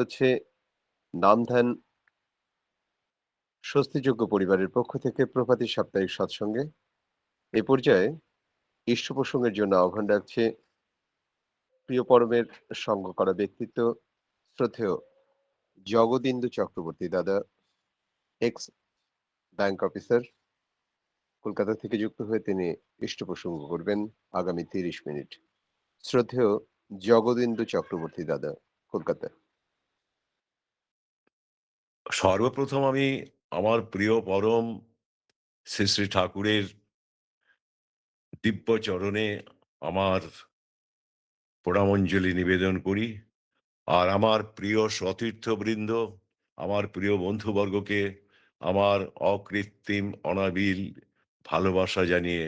হচ্ছে ধ্যান স্বস্তিযোগ্য পরিবারের পক্ষ থেকে প্রভাতী সাপ্তাহিক সৎসঙ্গে। এ পর্যায়ে ইষ্ট প্রসঙ্গের জন্য আহ্বান রাখছে প্রিয় পরমের সঙ্গ করা ব্যক্তিত্ব শ্রদ্ধেয় জগদিন্দু চক্রবর্তী দাদা এক্স ব্যাংক অফিসার কলকাতা থেকে যুক্ত হয়ে তিনি ইষ্ট প্রসঙ্গ করবেন আগামী তিরিশ মিনিট। শ্রদ্ধেয় জগদিন্দু চক্রবর্তী দাদা, কলকাতা। সর্বপ্রথম আমি আমার প্রিয় পরম শ্রী শ্রী ঠাকুরের দিব্য চরণে আমার প্রণামঞ্জলি নিবেদন করি। আর আমার প্রিয় সতীর্থবৃন্দ, আমার প্রিয় বন্ধুবর্গকে আমার অকৃত্রিম, অনাবিল ভালোবাসা জানিয়ে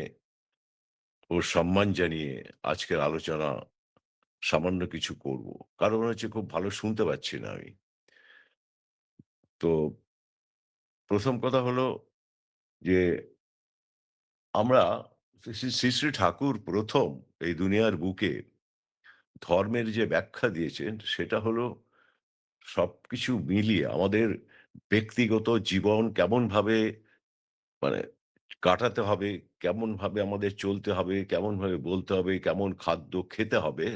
ও সম্মান জানিয়ে আজকের আলোচনা সামান্য কিছু করব। কারণ হচ্ছে খুব ভালো শুনতে পাচ্ছি না আমি। তো প্রথম কথা হলো যে, আমরা শ্রী শ্রী ঠাকুর প্রথম এই দুনিয়ার বুকে ধর্মের যে ব্যাখ্যা দিয়েছেন, সেটা হলো সব কিছু মিলিয়ে আমাদের ব্যক্তিগত জীবন কেমন ভাবে মানে কাটাতে হবে কেমন ভাবে আমাদের চলতে হবে কেমন ভাবে বলতে হবে, কেমন খাদ্য খেতে হবে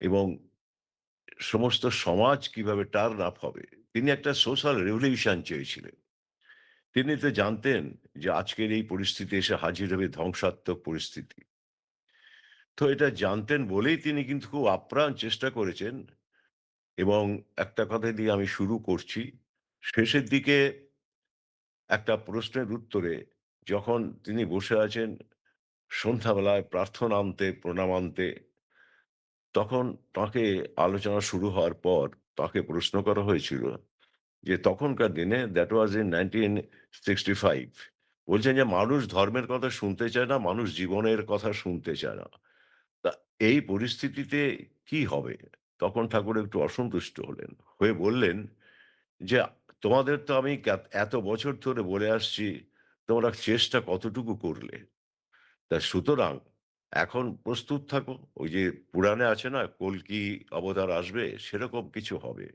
এবং সমস্ত সমাজ কীভাবে টার্ন আপ হবে তিনি একটা সোশ্যাল রেভলিউশন চেয়েছিলেন। তিনি তো জানতেন যে আজকের এই পরিস্থিতি এসে হাজির হবে ধ্বংসাত্মক পরিস্থিতি। তো এটা জানতেন বলেই তিনি কিন্তু খুব আপ্রাণ চেষ্টা করেছেন এবং একটা কথা দিয়ে আমি শুরু করছি। শেষের দিকে একটা প্রশ্নের উত্তরে যখন তিনি বসে আছেন, সন্ধ্যাবেলায় প্রার্থনা আনতে, প্রণাম আনতে তখন তাকে আলোচনা শুরু হওয়ার পর তাকে প্রশ্ন করা হয়েছিল যে, তখনকার দিনে that was in nineteen sixty five বলছেন যে, মানুষ ধর্মের কথা শুনতে চায় না, মানুষ জীবনের কথা শুনতে চায় না। তা এই পরিস্থিতিতে কি হবে? তখন ঠাকুর একটু অসন্তুষ্ট হলেন, হয়ে বললেন যে, তোমাদের তো আমি এত বছর ধরে বলে আসছি, তোমরা চেষ্টা কতটুকু করলে? তা সুতরাং এখন প্রস্তুত থাকো। ওই যে পুরাণে আছে না কলকি অবতার আসবে? সেরকম কিছু হবে।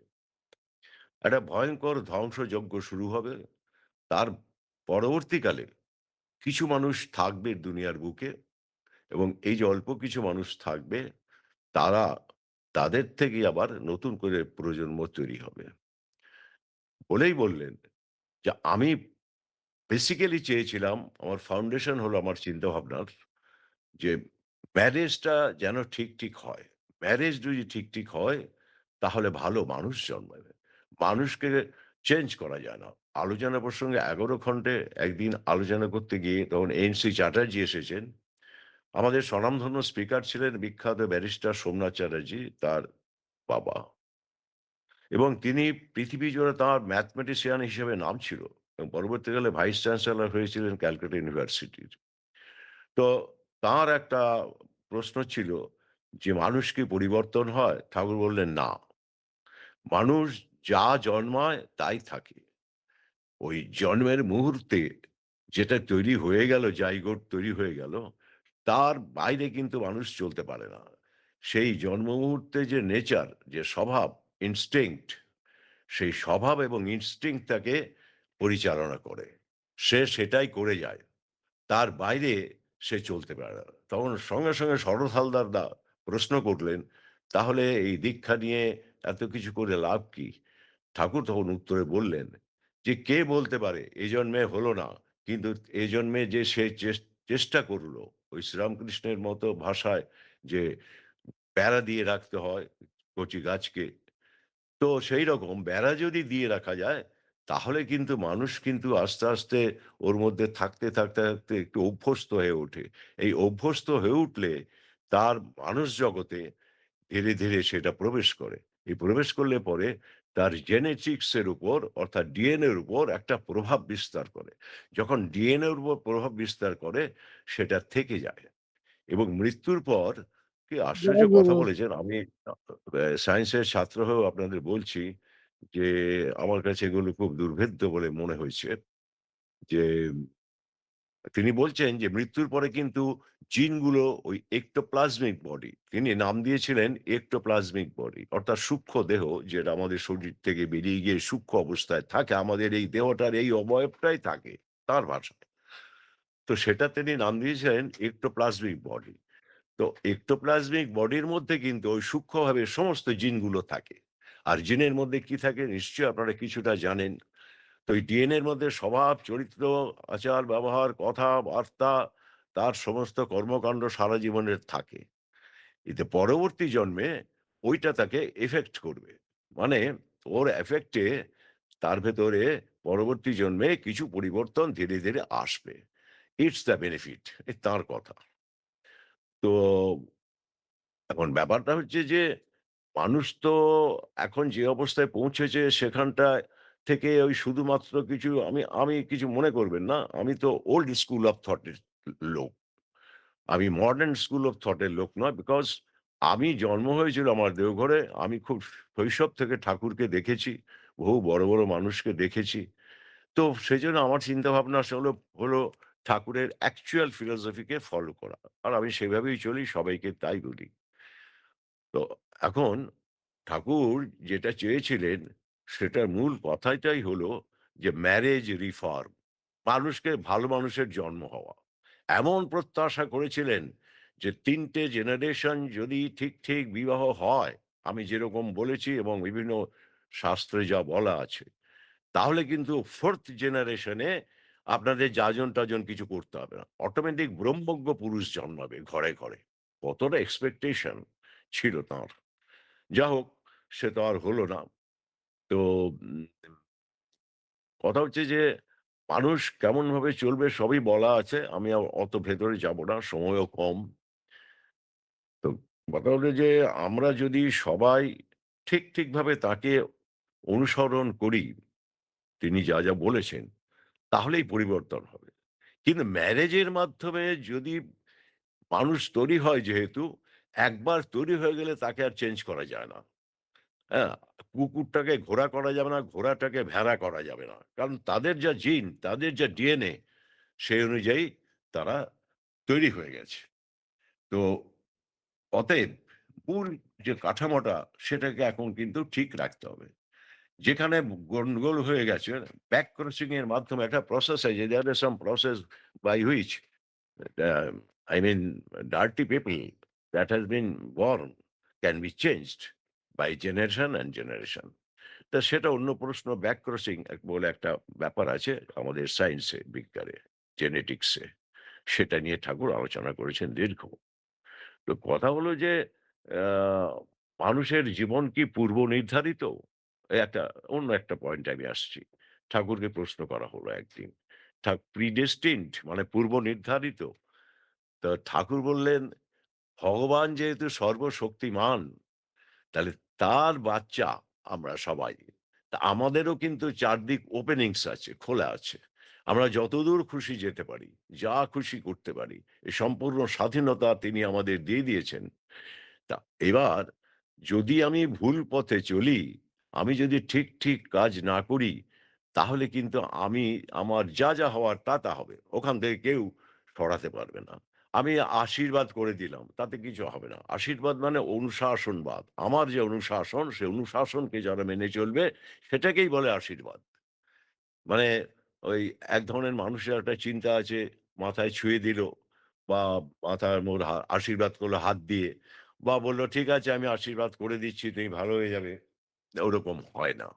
একটা ভয়ঙ্কর ধ্বংসযজ্ঞ শুরু হবে। তার পরবর্তীকালে কিছু মানুষ থাকবে দুনিয়ার বুকে এবং এই যে অল্প কিছু মানুষ থাকবে, তারা তাদের থেকে আবার নতুন করে প্রজন্ম তৈরি হবে। বলেই বললেন যে, আমি বেসিক্যালি চেয়েছিলাম, আমার ফাউন্ডেশন হলো আমার চিন্তা ভাবনার যে ম্যারেজটা যেন ঠিক ঠিক হয়। ম্যারেজ যদি ঠিক ঠিক হয়, তাহলে ভালো মানুষ জন্মাবে। মানুষকে চেঞ্জ করা যায় না। আলোচনা প্রসঙ্গে এগারো খণ্ডে একদিন আলোচনা করতে গিয়ে তখন এনসি চ্যাটার্জি এসেছেন। আমাদের স্বনামধন্য স্পিকার ছিলেন বিখ্যাত ব্যারিস্টার সোমনাথ চ্যাটার্জি, তার বাবা। এবং তিনি পৃথিবী জুড়ে তাঁর ম্যাথমেটিশিয়ান হিসেবে নাম ছিল। এবং পরবর্তীকালে ভাইস চ্যান্সেলর হয়েছিলেন ক্যালকাটা ইউনিভার্সিটির তো তার একটা প্রশ্ন ছিল যে, মানুষ কি পরিবর্তন হয়? ঠাকুর বললেন, না। মানুষ যা জন্মায়, তাই থাকে। ওই জন্মের মুহূর্তে যেটা তৈরি হয়ে গেল, জাইগোট তৈরি হয়ে গেল, তার বাইরে কিন্তু মানুষ চলতে পারে না। সেই জন্ম মুহূর্তে যে নেচার, যে স্বভাব, ইনস্টিংক্ট, সেই স্বভাব এবং ইনস্টিংক্ট তাকে পরিচালনা করে। সে সেটাই করে যায়। তার বাইরে সে চলতে পারে না। তখন সঙ্গে সঙ্গে শরৎ হালদার দা প্রশ্ন করলেন, তাহলে এই দীক্ষা নিয়ে এত কিছু করে লাভ কি? ঠাকুর তখন উত্তরে বললেন, যে কে বলতে পারে এই জন্মে হলো না, কিন্তু এই জন্মে যে সে চেষ্টা করল, ওই শ্রীরামকৃষ্ণের মতো ভাষায় যে বেড়া দিয়ে রাখতে হয় কচি গাছকে, তো সেই রকম বেড়া যদি দিয়ে রাখা যায় তাহলে কিন্তু মানুষ কিন্তু আস্তে আস্তে ওর মধ্যে থাকতে থাকতে থাকতে একটু অভ্যস্ত হয়ে ওঠে। এই অভ্যস্ত হয়ে উঠলে তার মানুষ জগতে ধীরে ধীরে সেটা প্রবেশ করে। এই প্রবেশ করলে পরে তার জেনেটিক্স এর উপর অর্থাৎ ডিএনএ এর উপর একটা প্রভাব বিস্তার করে। যখন ডিএনএ এর উপর প্রভাব বিস্তার করে সেটা থেকে যায়। এবং মৃত্যুর পর কি আশ্চর্য কথা বলেছেন আমি সায়েন্সের ছাত্র হয়েও আপনাদের বলছি যে আমার কাছে এগুলো খুব দুর্ভেদ্য বলে মনে হয়েছে। যে তিনি বলছেন যে মৃত্যুর পরে কিন্তু জিনগুলো ওই এক্টোপ্লাজমিক বডি তিনি নাম দিয়েছিলেন এক্টোপ্লাজমিক বডি অর্থাৎ সূক্ষ্ম দেহ যেটা আমাদের শরীর থেকে বেরিয়ে গিয়ে সূক্ষ্ম অবস্থায় থাকে, আমাদের এই দেহটার এই অবয়বটাই থাকে, তার ভাষায়। তো সেটা তিনি নাম দিয়েছিলেন এক্টোপ্লাজমিক বডি তো এক্টোপ্লাজমিক বডির মধ্যে কিন্তু ওই সূক্ষ্মভাবে সমস্ত জিনগুলো থাকে। আর জিনের মধ্যে কি থাকে নিশ্চয়ই আপনারা কিছুটা জানেন। তো এই ডিএনএর মধ্যে স্বভাব, চরিত্র, আচার, ব্যবহার, কথা, বার্তা, তার সমস্ত কর্মকাণ্ড সারা জীবনের থাকে। এতে পরবর্তী জন্মে ওইটা তাকে এফেক্ট করবে। মানে ওর এফেক্টে তার ভেতরে পরবর্তী জন্মে কিছু পরিবর্তন ধীরে ধীরে আসবে। ইটস দ্য বেনিফিট এ তার কথা। তো এখন ব্যাপারটা হচ্ছে যে মানুষ তো এখন যে অবস্থায় পৌঁছেছে সেখানটা থেকে ওই শুধুমাত্র কিছু আমি আমি কিছু মনে করবেন না। আমি তো ওল্ড স্কুল অফ থটের লোক। আমি মডার্ন স্কুল অফ থটের লোক নয় বিকজ আমি জন্ম হয়েছিল আমার দেওঘরে। আমি খুব শৈশব থেকে ঠাকুরকে দেখেছি, বহু বড় বড় মানুষকে দেখেছি। তো সেই জন্য আমার চিন্তা ভাবনা হলো হলো ঠাকুরের অ্যাকচুয়াল ফিলোসফিকে ফলো করা। আর আমি সেভাবেই চলি, সবাইকে তাই বলি। তো এখন ঠাকুর যেটা চেয়েছিলেন, সেটার মূল কথাটাই হলো যে ম্যারেজ রিফর্ম মানুষকে ভালো মানুষের জন্ম হওয়া। এমন প্রত্যাশা করেছিলেন যে, তিনটে জেনারেশন যদি ঠিক ঠিক বিবাহ হয়, আমি যেরকম বলেছি এবং বিভিন্ন শাস্ত্রে যা বলা আছে, তাহলে কিন্তু ফোর্থ জেনারেশনে আপনাদের যাজন টাজন কিছু করতে হবে না। অটোমেটিক ব্রহ্মজ্ঞ পুরুষ জন্মাবে ঘরে ঘরে। কতটা এক্সপেকটেশন ছিল তাঁর। যা হোক সে তো আর হলো না। তো কথা হচ্ছে যে, মানুষ কেমন ভাবে চলবে সবই বলা আছে। আমি অত ভেতরে যাব না, সময়ও কম। তো কথা হলো যে, আমরা যদি সবাই ঠিক ঠিকভাবে তাকে অনুসরণ করি, তিনি যা যা বলেছেন, তাহলেই পরিবর্তন হবে। কিন্তু ম্যারেজের মাধ্যমে যদি মানুষ তৈরি হয় যেহেতু একবার তৈরি হয়ে গেলে তাকে আর চেঞ্জ করা যায় না। হ্যাঁ কুকুরটাকে ঘোড়া করা যাবে না, ঘোড়াটাকে ভেড়া করা যাবে না। কারণ তাদের যা জিন তাদের যা ডিএনএ সেই অনুযায়ী তারা তৈরি হয়ে গেছে। তো অতএব মূল যে কাঠামোটা, সেটাকে এখন কিন্তু ঠিক রাখতে হবে। যেখানে গন্ডগোল হয়ে গেছে ব্যাক ক্রসিং এর মাধ্যমে একটা প্রসেস আছে there some process by which I mean dirty people that has been born can be changed by generation and generation তা সেটা অন্য প্রশ্ন ব্যাক ক্রসিং বলে একটা ব্যাপার আছে আমাদের সায়েন্সে বিজ্ঞানে জেনেটিক্সে সেটা নিয়ে ঠাকুর আলোচনা করেছেন দীর্ঘ। তো কথা হলো যে মানুষের জীবন কি পূর্ব নির্ধারিত? একটা, অন্য একটা পয়েন্ট আমি আসছি। ঠাকুরকে প্রশ্ন করা হলো একদিন। প্রিডেস্টিন্ড মানে পূর্ব নির্ধারিত। তো ঠাকুর বললেন ভগবান যেহেতু সর্বশক্তিমান, তাহলে তার বাচ্চা আমরা সবাই। তা আমাদেরও কিন্তু চারদিক ওপেনিংস আছে, খোলা আছে। আমরা যতদূর খুশি যেতে পারি, যা খুশি করতে পারি এই সম্পূর্ণ স্বাধীনতা তিনি আমাদের দিয়ে দিয়েছেন। তা এবার যদি আমি ভুল পথে চলি, আমি যদি ঠিক ঠিক কাজ না করি, তাহলে কিন্তু আমি, আমার যা যা হওয়ার তা তা হবে। ওখান থেকে কেউ সরাতে পারবে না। আমি আশীর্বাদ করে দিলাম, তাতে কিছু হবে না। আশীর্বাদ মানে অনুশাসনবাদ। আমার যে অনুশাসন, সে অনুশাসনকে যারা মেনে চলবে, সেটাকেই বলে আশীর্বাদ। মানে ওই এক ধরনের মানুষের একটা চিন্তা আছে, মাথায় ছুঁয়ে দিল বা মাথার মোর আশীর্বাদ করল হাত দিয়ে বা বলল, ঠিক আছে, আমি আশীর্বাদ করে দিচ্ছি, তুমি ভালো হয়ে যাবে। ওরকম হয় না।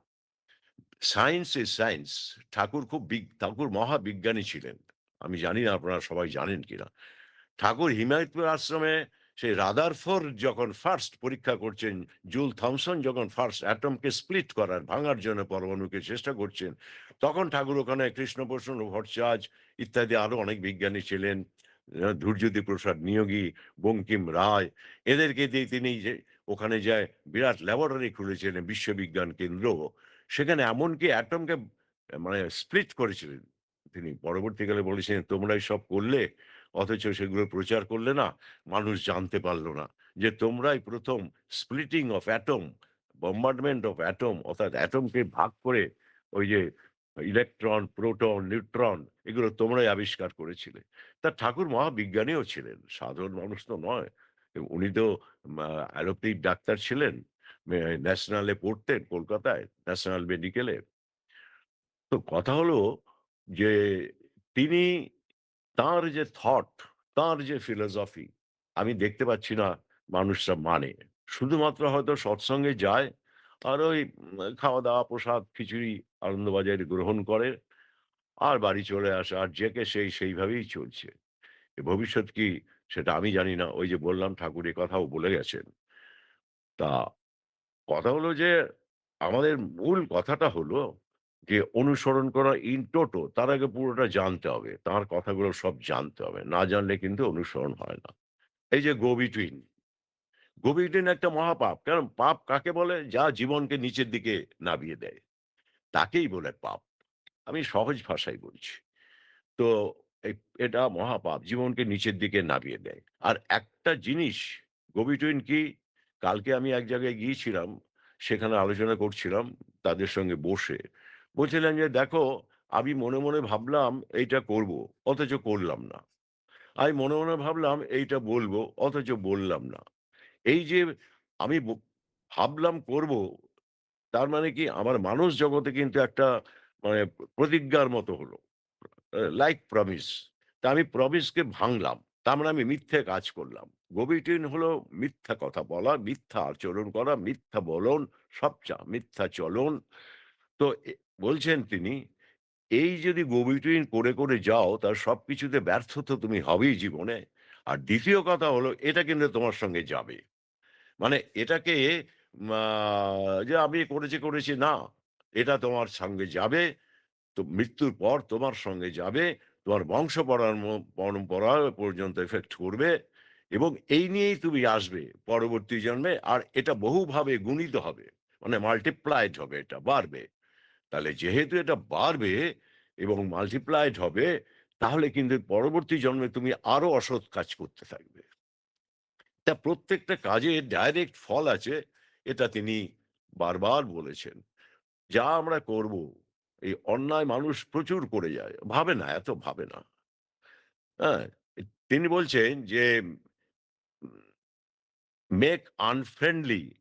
সায়েন্স ইজ সায়েন্স ঠাকুর খুব ঠাকুর মহাবিজ্ঞানী ছিলেন। আমি জানি না আপনারা সবাই জানেন কিনা। ঠাকুর হিমায়তপুর আশ্রমে সেই রাদারফোর্ড যখন ফার্স্ট পরীক্ষা করছেন জুল থমসন যখন ফার্স্ট অ্যাটমকে স্প্লিট করার, ভাঙার জন্য পরমাণুকে চেষ্টা করছেন, তখন ঠাকুর ওখানে কৃষ্ণপ্রসন্ন ভট্টাচার্য ইত্যাদি আরও অনেক বিজ্ঞানী ছিলেন ধূর্যদী প্রসাদ নিয়োগী, বঙ্কিম রায়, এদেরকে দিয়ে তিনি যে ওখানে যায় বিরাট ল্যাবরেটরি খুলেছিলেন বিশ্ববিজ্ঞান কেন্দ্র। সেখানে এমনকি অ্যাটমকে মানে স্প্লিট করেছিলেন। তিনি পরবর্তীকালে বলেছিলেন তোমরাই সব করলে অথচ সেগুলো প্রচার করলে না মানুষ জানতে পারল না যে তোমরাই প্রথম splitting of atom bombardment of atom অর্থাৎ অ্যাটমকে ভাগ করে ওই যে ইলেকট্রন, প্রোটন, নিউট্রন এগুলো তোমরাই আবিষ্কার করেছিলে। তা ঠাকুর মহাবিজ্ঞানীও ছিলেন। সাধারণ মানুষ তো নয়। উনি তো অ্যালোপ্যাথিক ডাক্তার ছিলেন। ন্যাশনালে পড়তেন কলকাতায়, ন্যাশনাল মেডিকেলে। তো কথা হলো যে তিনি তাঁর যে থট, তার যে ফিলোসফি আমি দেখতে পাচ্ছি না মানুষরা মানে। শুধুমাত্র হয়তো সৎসঙ্গে যায় আর ওই খাওয়া-দাওয়া, প্রসাদ, খিচুড়ি, আনন্দবাজারে গ্রহণ করে আর বাড়ি চলে আসে। আর যে কে সেই সেইভাবেই চলছে। ভবিষ্যৎ কি সেটা আমি জানি না। ওই যে বললাম ঠাকুর এ কথাও বলে গেছেন। তা কথা হলো যে আমাদের মূল কথাটা হলো যে অনুসরণ করা ইন টোটো তার আগে পুরোটা জানতে হবে। তার কথাগুলো সব জানতে হবে। না জানলে কিন্তু অনুসরণ হয় না। এই যে গো বিটুইন, গো বিটুইন একটা মহাপাপ। কারণ পাপ কাকে বলে? যা জীবনকে নিচের দিকে নামিয়ে দেয়। তাকেই বলে পাপ। আমি সহজ ভাষায় বলছি। তো এটা মহাপাপ। জীবনকে নিচের দিকে নামিয়ে দেয়। আর একটা জিনিস গো বিটুইন কি? কালকে আমি এক জায়গায় গিয়েছিলাম। সেখানে আলোচনা করছিলাম তাদের সঙ্গে বসে। বলছিলাম যে, "দেখো আমি মনে, মনে ভাবলাম এইটা করব, অথচ করলাম না। আমি মনে, মনে ভাবলাম এইটা বলব, অথচ বললাম না।" এই যে আমি ভাবলাম করব, তার মানে কি আমার মানুষ জগতে কিন্তু একটা মানে প্রতিজ্ঞার মতো হলো। Like promise. তা আমি প্রমিসকে ভাঙলাম। তার মানে আমি মিথ্যে কাজ করলাম। গো বিটুইন হলো মিথ্যা কথা বলা, মিথ্যা আচরণ করা, মিথ্যা বলন, সবচা মিথ্যা চলন। তো বলছেন তিনি, এই যদি গো বিটুইন করে, করে যাও তার সব কিছুতে ব্যর্থ তো তুমি হবেই জীবনে। আর দ্বিতীয় কথা হলো এটা কিন্তু তোমার সঙ্গে যাবে। মানে এটাকে যে আমি করেছি, করেছি না। এটা তোমার সঙ্গে যাবে। তো মৃত্যুর পর তোমার সঙ্গে যাবে। তোমার বংশ পরাম পরম্পরা পর্যন্ত এফেক্ট করবে এবং এই নিয়েই তুমি আসবে পরবর্তী জন্মে। আর এটা বহুভাবে গুণিত হবে। মানে মাল্টিপ্লাইড হবে এটা, বাড়বে। তাহলে যেহেতু এটা বাড়বে এবং মাল্টিপ্লাইড হবে তাহলে কিন্তু পরবর্তী জন্মে তুমি আরও অসৎ কাজ করতে থাকবে। তা প্রত্যেকটা কাজে ডাইরেক্ট ফল আছে এটা তিনি বারবার বলেছেন। যা আমরা করব এই অন্যায় মানুষ প্রচুর করে যায়। ভাবে না, এত ভাবে না। হ্যাঁ? তিনি বলছেন যে make unfriendly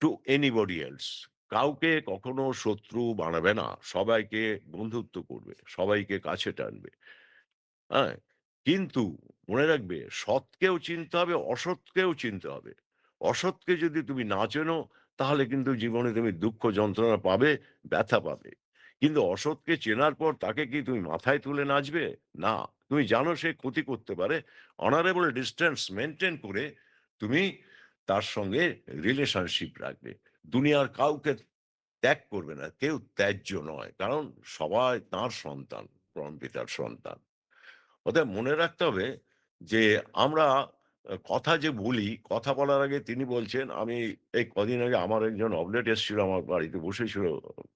to anybody else কাউকে কখনো শত্রু বানাবে না। সবাইকে বন্ধুত্ব করবে। সবাইকে কাছে টানবে। হ্যাঁ? কিন্তু মনে রাখবে সৎকেও চিনতে হবে, অসৎকেও চিনতে হবে। অসৎকে যদি তুমি না চেনো তাহলে কিন্তু জীবনে তুমি দুঃখ যন্ত্রণা পাবে, ব্যথা পাবে। কিন্তু অসৎকে চেনার পর তাকে কি তুমি মাথায় তুলে নাচবে? না। তুমি জানো সে ক্ষতি করতে পারে। অনারেবল ডিস্টেন্স মেনটেন করে তুমি তার সঙ্গে রিলেশনশিপ রাখবে। দুনিয়ার কাউকে ত্যাগ করবে না। কেউ ত্যায্য নয়। কারণ সবাই তাঁর সন্তান, পরমপিতার সন্তান। অতএব মনে রাখতে হবে যে আমরা কথা যে বলি, কথা বলার আগে তিনি বলছেন আমি এই কদিন আগে আমার একজন অবলেট এসেছিল আমার বাড়িতে বসেছিল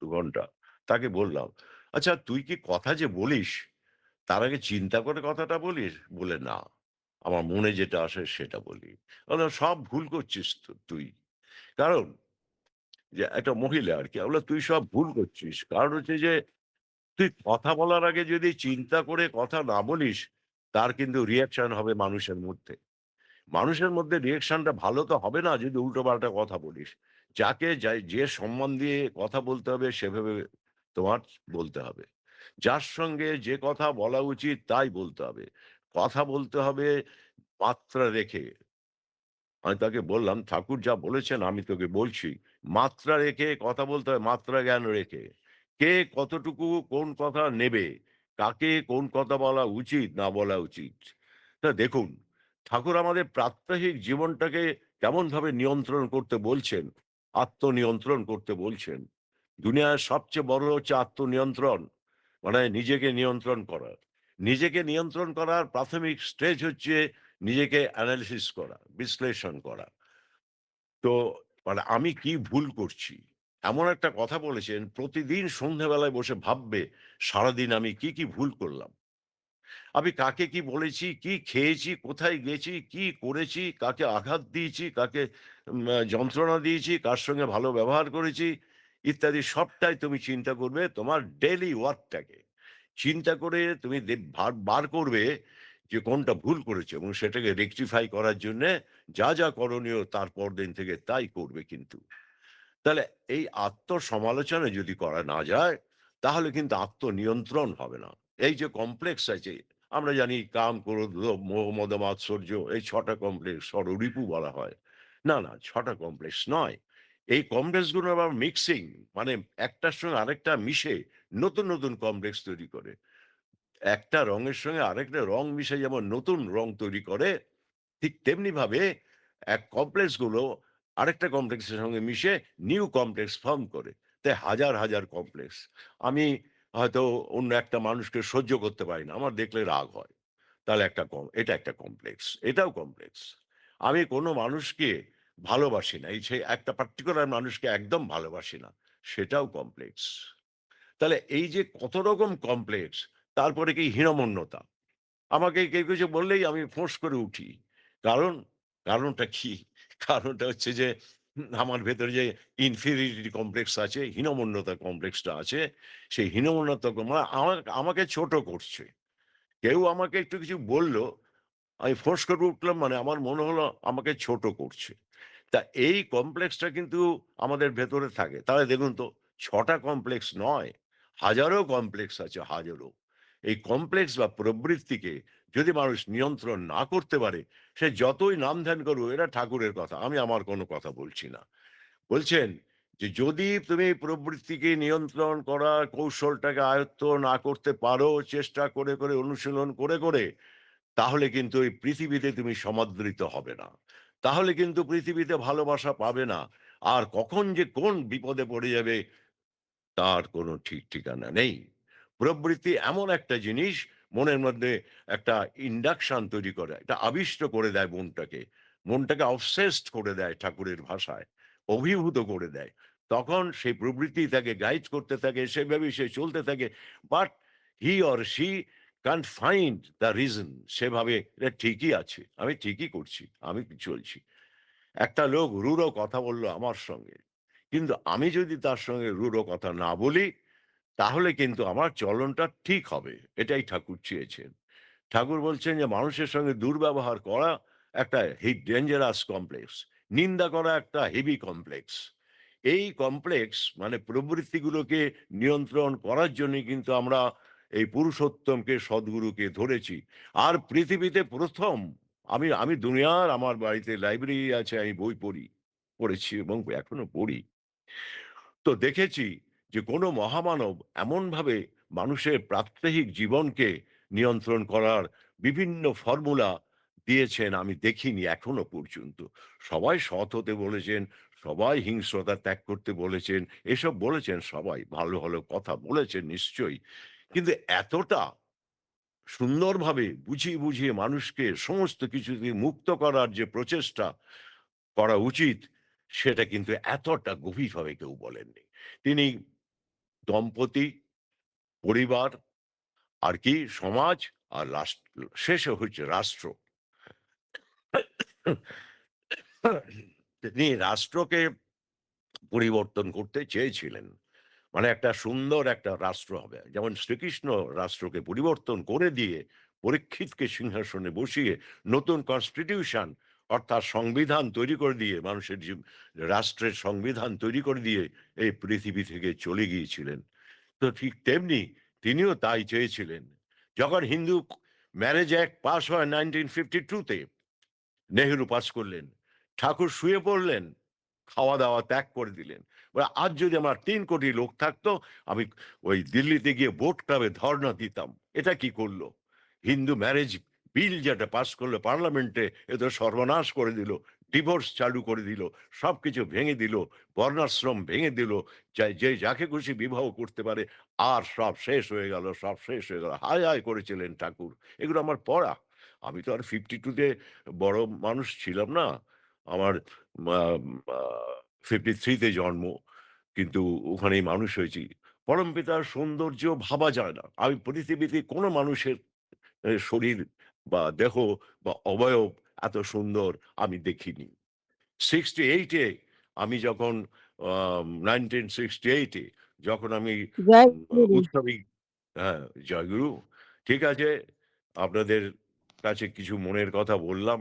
দু ঘণ্টা। তাকে বললাম, "আচ্ছা তুই কি কথা যে বলিস, তার আগে চিন্তা করে কথাটা বলিস?" বলে, "না। আমার মনে যেটা আসে সেটা বলি।" "সব ভুল করছিস তুই।" কারণ যে একটা মহিলা আর কি বলে "তুই সব ভুল করছিস।" কারণ হচ্ছে যে তুই কথা বলার আগে যদি চিন্তা করে কথা না বলিস, তার কিন্তু রিঅ্যাকশন হবে মানুষের মধ্যে। মানুষের মধ্যে রিঅ্যাকশনটা ভালো তো হবে না যদি উল্টোপাল্টা কথা বলিস। যাকে যে সম্মান দিয়ে কথা বলতে হবে সেভাবে তোমার বলতে হবে। যার সঙ্গে যে কথা বলা উচিত তাই বলতে হবে। কথা বলতে হবে মাত্রা রেখে। আমি তাকে বললাম, "ঠাকুর যা বলেছেন আমি তোকে বলছি। মাত্রা রেখে কথা বলতে হয়, মাত্রা জ্ঞান রেখে। কে কতটুকু কোন কথা নেবে, কাকে কোন কথা বলা উচিত না বলা উচিত।" তা দেখুন, ঠাকুর আমাদের প্রাত্যহিক জীবনটাকে কেমনভাবে নিয়ন্ত্রণ করতে বলছেন, আত্মনিয়ন্ত্রণ করতে বলছেন। দুনিয়ার সবচেয়ে বড় হচ্ছে আত্মনিয়ন্ত্রণ। মানে নিজেকে নিয়ন্ত্রণ করা। নিজেকে নিয়ন্ত্রণ করার প্রাথমিক স্টেজ হচ্ছে নিজেকে অ্যানালিসিস করা, বিশ্লেষণ করা। তো মানে আমি কি ভুল করছি? এমন একটা কথা বলেছেন, প্রতিদিন সন্ধ্যাবেলায় বসে ভাববে সারাদিন আমি কি, কি ভুল করলাম? আমি কাকে কি বলেছি, কি খেয়েছি, কোথায় গেছি, কি করেছি, কাকে আঘাত দিয়েছি, কাকে যন্ত্রণা দিয়েছি, কার সঙ্গে ভালো ব্যবহার করেছি। ইত্যাদি সবটাই তুমি চিন্তা করবে তোমার ডেইলি ওয়ার্কটাকে চিন্তা করে তুমি বার করবে যে কোনটা ভুল করেছে এবং সেটাকে রেকটিফাই করার জন্য যা যা করণীয় তারপর দিন থেকে তাই করবে কিন্তু। তাহলে এই আত্মসমালোচনা যদি করা না যায় তাহলে কিন্তু আত্মনিয়ন্ত্রণ হবে না। এই যে কমপ্লেক্স আছে আমরা জানি কাম ক্রোধ লোভ, মোহ মাৎসর্য এই ছটা কমপ্লেক্স রিপু বলা হয়। না না ছটা কমপ্লেক্স নয়। এই কমপ্লেক্সগুলো আবার মিক্সিং মানে একটার সঙ্গে আরেকটা মিশে নতুন নতুন কমপ্লেক্স তৈরি করে। একটা রঙের সঙ্গে আরেকটা রং মিশে যেমন নতুন রং তৈরি করে, ঠিক তেমনি ভাবে এক কমপ্লেক্সগুলো আরেকটা কমপ্লেক্সের সঙ্গে মিশে নিউ কমপ্লেক্স ফর্ম করে। তাই হাজার হাজার কমপ্লেক্স। আমি হয়তো অন্য একটা মানুষকে সহ্য করতে পারি না, আমার দেখলে রাগ হয়। তাহলে একটা কম, এটা একটা কমপ্লেক্স, এটাও কমপ্লেক্স। আমি কোনো মানুষকে ভালোবাসি না, এই সেই একটা পার্টিকুলার মানুষকে একদম ভালোবাসি না, সেটাও কমপ্লেক্স। তাহলে এই যে কত রকম কমপ্লেক্স তারপরে কি হীনমন্যতা? আমাকে কেউ কিছু বললেই আমি ফোঁস করে উঠি। কারণ, কারণটা কি? কারণটা হচ্ছে যে, আমার ভেতরে যে ইনফিরিটি কমপ্লেক্স আছে, হীনমন্যতা কমপ্লেক্সটা আছে, সেই হীনমন্যতা মানে আমাকে ছোট করছে। কেউ আমাকে একটু কিছু বলল, আমি ফোঁস করে উঠলাম মানে আমার মনে হলো আমাকে ছোট করছে। তা এই কমপ্লেক্সটা কিন্তু আমাদের ভেতরে থাকে। তাহলে দেখুন তো, ছটা কমপ্লেক্স নয়, হাজারো কমপ্লেক্স আছে, হাজারো। এই কমপ্লেক্স বা প্রবৃত্তিকে যদি মানুষ নিয়ন্ত্রণ না করতে পারে, সে যতই নাম ধ্যান করুক, এটা ঠাকুরের কথা। আমি আমার কোনো কথা বলছি না। বলছেন যে, যদি তুমি প্রবৃত্তিকে নিয়ন্ত্রণ করার কৌশলটাকে আয়ত্ত না করতে পারো, চেষ্টা করে করে, অনুশীলন করে করে, তাহলে কিন্তু এই পৃথিবীতে তুমি সমাদৃত হবে না। তাহলে কিন্তু পৃথিবীতে ভালোবাসা পাবে না। আর কখন যে কোন বিপদে পড়ে যাবে, তার কোনো ঠিক ঠিকানা নেই। প্রবৃত্তি এমন একটা জিনিস, মনের মধ্যে একটা ইন্ডাকশন তৈরি করে এটা আবিষ্ট করে দেয় মনটাকে। মনটাকে অবসেসড করে দেয় ঠাকুরের ভাষায়, অভিভূত করে দেয়। তখন সেই প্রবৃত্তি তাকে গাইড করতে থাকে, সেভাবে সে চলতে থাকে but he or she can't find the reason সেভাবে এটা ঠিকই আছে, আমি ঠিকই করছি, আমি চলছি। একটা লোক রূঢ় কথা বলল আমার সঙ্গে, কিন্তু আমি যদি তার সঙ্গে রূঢ় কথা না বলি তাহলে কিন্তু আমার চলনটা ঠিক হবে। এটাই ঠাকুর চেয়েছেন। ঠাকুর বলছেন যে, মানুষের সঙ্গে দুর্ব্যবহার করা একটা হি ডেঞ্জারাস কমপ্লেক্স নিন্দা করা একটা হেভি কমপ্লেক্স এই কমপ্লেক্স মানে প্রবৃত্তিগুলোকে নিয়ন্ত্রণ করার জন্য কিন্তু আমরা এই পুরুষোত্তমকে, সদ্গুরুকে ধরেছি। আর পৃথিবীতে প্রথম, আমি আমি দুনিয়ার আমার বাড়িতে লাইব্রেরি আছে, আমি বই পড়ি, পড়েছি এবং এখনও পড়ি। তো দেখেছি যে কোনো মহামানব এমনভাবে মানুষের প্রাত্যহিক জীবনকে নিয়ন্ত্রণ করার বিভিন্ন ফর্মুলা দিয়েছেন আমি দেখিনি এখনও পর্যন্ত। সবাই সৎ হতে বলেছেন, সবাই হিংস্রতা ত্যাগ করতে বলেছেন, এসব বলেছেন সবাই, ভালো ভালো কথা বলেছেন নিশ্চয়ই। কিন্তু এতটা সুন্দরভাবে বুঝিয়ে বুঝিয়ে মানুষকে সমস্ত কিছু থেকে মুক্ত করার যে প্রচেষ্টা করা উচিত, সেটা কিন্তু এতটা গভীরভাবে কেউ বলেননি। তিনি দম্পতি, পরিবার, আর কি সমাজ, আর রাষ্ট্র শেষে হচ্ছে রাষ্ট্র। তিনি রাষ্ট্রকে পরিবর্তন করতে চেয়েছিলেন। মানে একটা সুন্দর একটা রাষ্ট্র হবে। যেমন শ্রীকৃষ্ণ রাষ্ট্রকে পরিবর্তন করে দিয়ে পরীক্ষিতকে সিংহাসনে বসিয়ে নতুন কনস্টিটিউশন অর্থাৎ সংবিধান তৈরি করে দিয়ে, মানুষের রাষ্ট্রের সংবিধান তৈরি করে দিয়ে এই পৃথিবী থেকে চলে গিয়েছিলেন। তো ঠিক তেমনি তিনিও তাই চেয়েছিলেন। যখন হিন্দু ম্যারেজ অ্যাক্ট পাস হয় নাইনটিন ফিফটি টুতে নেহেরু পাস করলেন, ঠাকুর শুয়ে পড়লেন খাওয়া দাওয়া ত্যাগ করে দিলেন। আজ যদি আমার তিন কোটি লোক থাকতো, আমি ওই দিল্লিতে গিয়ে বোট ক্লাবে ধর্ণা দিতাম। এটা কি করল? হিন্দু ম্যারেজ বিল যেটা পাস করল পার্লামেন্টে এ তো সর্বনাশ করে দিল, ডিভোর্স চালু করে দিল সব কিছু ভেঙে দিল, বর্ণাশ্রম ভেঙে দিল, যে যাকে খুশি বিবাহ করতে পারে, আর সব শেষ হয়ে গেল, সব শেষ হয়ে গেল, হায় হায় করেছিলেন ঠাকুর, এগুলো আমার পড়া। আমি তো আর ফিফটি টুতে বড় মানুষ ছিলাম না, আমার ফিফটি থ্রিতে জন্ম, কিন্তু ওখানেই মানুষ হয়েছি। পরম পিতার সৌন্দর্য ভাবা যায় না। আমি পৃথিবীতে কোনো মানুষের শরীর বা দেহ বা অবয়ব এত সুন্দর আমি দেখিনি সিক্সটি এইটে আমি যখন আম 1968 এ যখন আমি উৎসবী হ্যাঁ, জয়গুরু। ঠিক আছে, আপনাদের কাছে কিছু মনের কথা বললাম,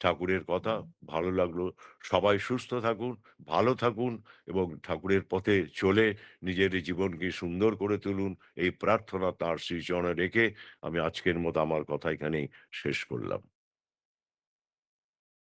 ঠাকুরের কথা। ভালো লাগল। সবাই সুস্থ থাকুন, ভালো থাকুন এবং ঠাকুরের পথে চলে নিজের জীবনকে সুন্দর করে তুলুন। এই প্রার্থনা তার শ্রীচরণে রেখে আমি আজকের মতো আমার কথা এখানেই শেষ করলাম।